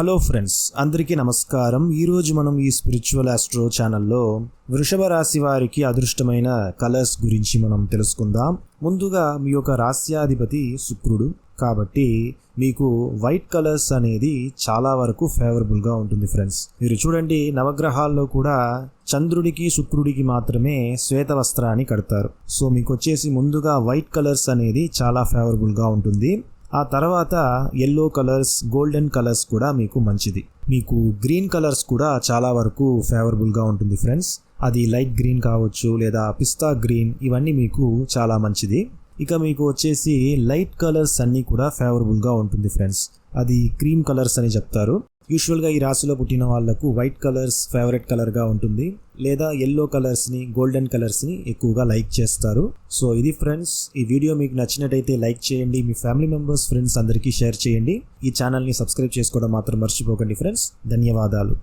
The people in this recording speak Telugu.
హలో ఫ్రెండ్స్ అందరికీ నమస్కారం. ఈరోజు మనం ఈ స్పిరిచువల్ ఆస్ట్రో ఛానల్లో వృషభ రాశి వారికి అదృష్టమైన కలర్స్ గురించి మనం తెలుసుకుందాం. ముందుగా మీ యొక్క రాస్యాధిపతి శుక్రుడు. కాబట్టి మీకు వైట్ కలర్స్ అనేది చాలా వరకు ఫేవరబుల్గా ఉంటుంది ఫ్రెండ్స్. మీరు చూడండి నవగ్రహాల్లో కూడా చంద్రుడికి శుక్రుడికి మాత్రమే శ్వేత వస్త్రాన్ని కడతారు. సో మీకు వచ్చేసి ముందుగా వైట్ కలర్స్ అనేది చాలా ఫేవరబుల్గా ఉంటుంది. ఆ తర్వాత ఎల్లో కలర్స్ గోల్డెన్ కలర్స్ కూడా మీకు మంచిది. మీకు గ్రీన్ కలర్స్ కూడా చాలా వరకు ఫేవరబుల్గా ఉంటుంది ఫ్రెండ్స్ అది లైట్ గ్రీన్ కావచ్చు లేదా పిస్తా గ్రీన్ ఇవన్నీ మీకు చాలా మంచిది. ఇక మీకు వచ్చేసి లైట్ కలర్స్ అన్నీ కూడా ఫేవరబుల్గా ఉంటుంది ఫ్రెండ్స్ అది క్రీమ్ కలర్స్ అని చెప్తారు. యూజువల్గా ఈ రాశిలో పుట్టిన వాళ్ళకు వైట్ కలర్స్ ఫేవరెట్ కలర్గా ఉంటుంది. లేదా ఎల్లో కలర్స్ని గోల్డెన్ కలర్స్ని ఎక్కువగా లైక్ చేస్తారు. సో ఇది ఫ్రెండ్స్ ఈ వీడియో మీకు నచ్చినట్టయితే లైక్ చేయండి. మీ ఫ్యామిలీ మెంబర్స్ ఫ్రెండ్స్ అందరికీ షేర్ చేయండి. ఈ ఛానల్ని సబ్స్క్రైబ్ చేసుకోవడం మాత్రం మర్చిపోకండి ఫ్రెండ్స్ ధన్యవాదాలు.